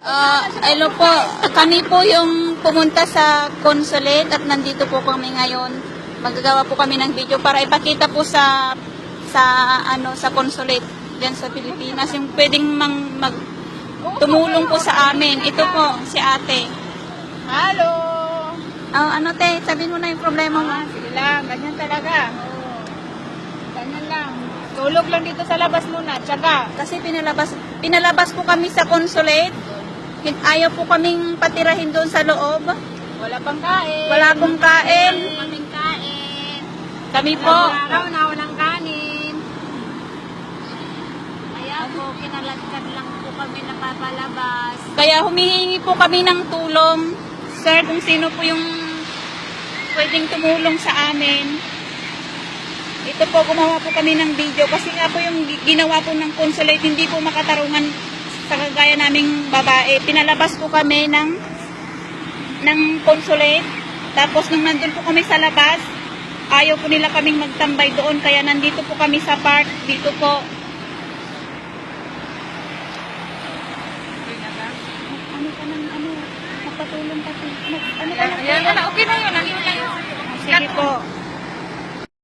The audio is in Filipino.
Ah, hello po. Kami po yung pumunta sa consulate at nandito po kami ngayon. Magagawa po kami ng video para ipakita po sa sa ano sa consulate diyan sa Pilipinas yung pwedeng mang, mag tumulong po sa amin. Ito po si Ate. Halo! Oh, ano te, sabihin mo na yung problema mo. Ah, sige lang, ganyan talaga. Oo. Ganyan lang. Tulog lang dito sa labas muna, tsaga. Kasi pinalabas pinalabas po kami sa consulate. Ayaw po kaming patirahin doon sa loob. Wala pang kain. Wala pong kain. kaming kain. Kami po. Araw na walang kanin. Kaya po, kinalagkan lang po kami napapalabas. Kaya humihingi po kami ng tulong. Sir, kung sino po yung pwedeng tumulong sa amin. Ito po, gumawa po kami ng video kasi nga po yung gi- ginawa po ng consulate, hindi po makatarungan sa kagaya naming babae. Pinalabas po kami ng ng consulate. Tapos nung nandun po kami sa labas, ayaw po nila kaming magtambay doon. Kaya nandito po kami sa park. Dito po. Ano ka nang ano? Magpatulong ka. Ano ka ayan, okay na yun. Sige po.